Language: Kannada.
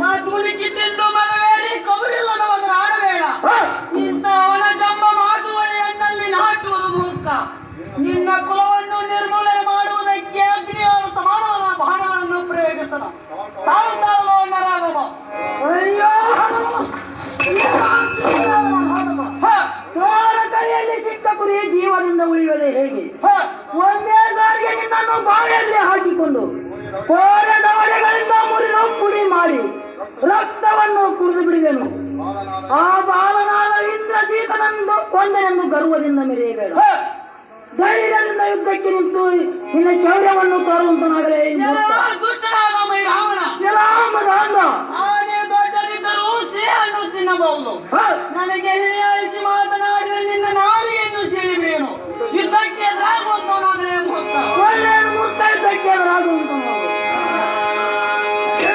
ಮಧುಲಿಕ್ಕಿದ್ದೆಂದು ಮನವೇರಿ ಕಬರಿಲ್ಲದವನ ಆಡಬೇಡ ನಿನ್ನ ಅವನ ತಮ್ಮ ಮಾತುವಳಿ ಎಣ್ಣಲ್ಲಿ ನಾಟುವುದು ಮೂರ್ಖ. ನಿನ್ನ ಕುಲವನ್ನು ನಿರ್ಮೂಲನೆ ಮಾಡುವುದಕ್ಕೆ ಅಗ್ನಿಯವರ ಸಮಾನವಾದ ಬಾಣಗಳನ್ನು ಪ್ರಯೋಗಿಸಲ ತಾಳು ತಾಳುವ ನರಾಗಮ ಅಯ್ಯೋ. ಕೈಯಲ್ಲಿ ಸಿಕ್ಕ ಕುರಿ ಜೀವದಿಂದ ಉಳಿಯುವುದೇ ಹೇಗೆ? ಒಂದೇ ಸಾರಿಗೆ ನಿನ್ನನ್ನು ಬಾವಿಯಲ್ಲಿ ಹಾಕಿಕೊಂಡು ಕೋರ ಎಲ್ಲವನ್ನೂ ಕುಡಿದು ಬಿಡುವೆನು. ಆ ಬಾಲನಾದ ಇಂದ್ರಜೀತನನ್ನು ಕೊಂದನೆಂದು ಗರ್ವದಿಂದ ಮೆರೆಯಬೇಡ. ಧೈರ್ಯದಿಂದ ಯುದ್ಧಕ್ಕೆ ನಿಂತು ನಿನ್ನ ಶೌರ್ಯವನ್ನು ತೋರುವಂತನಾಗಲೇ ನನಗೆ ಹಿರಿಯಾಳಿಸಿ ಮಾತ್ರ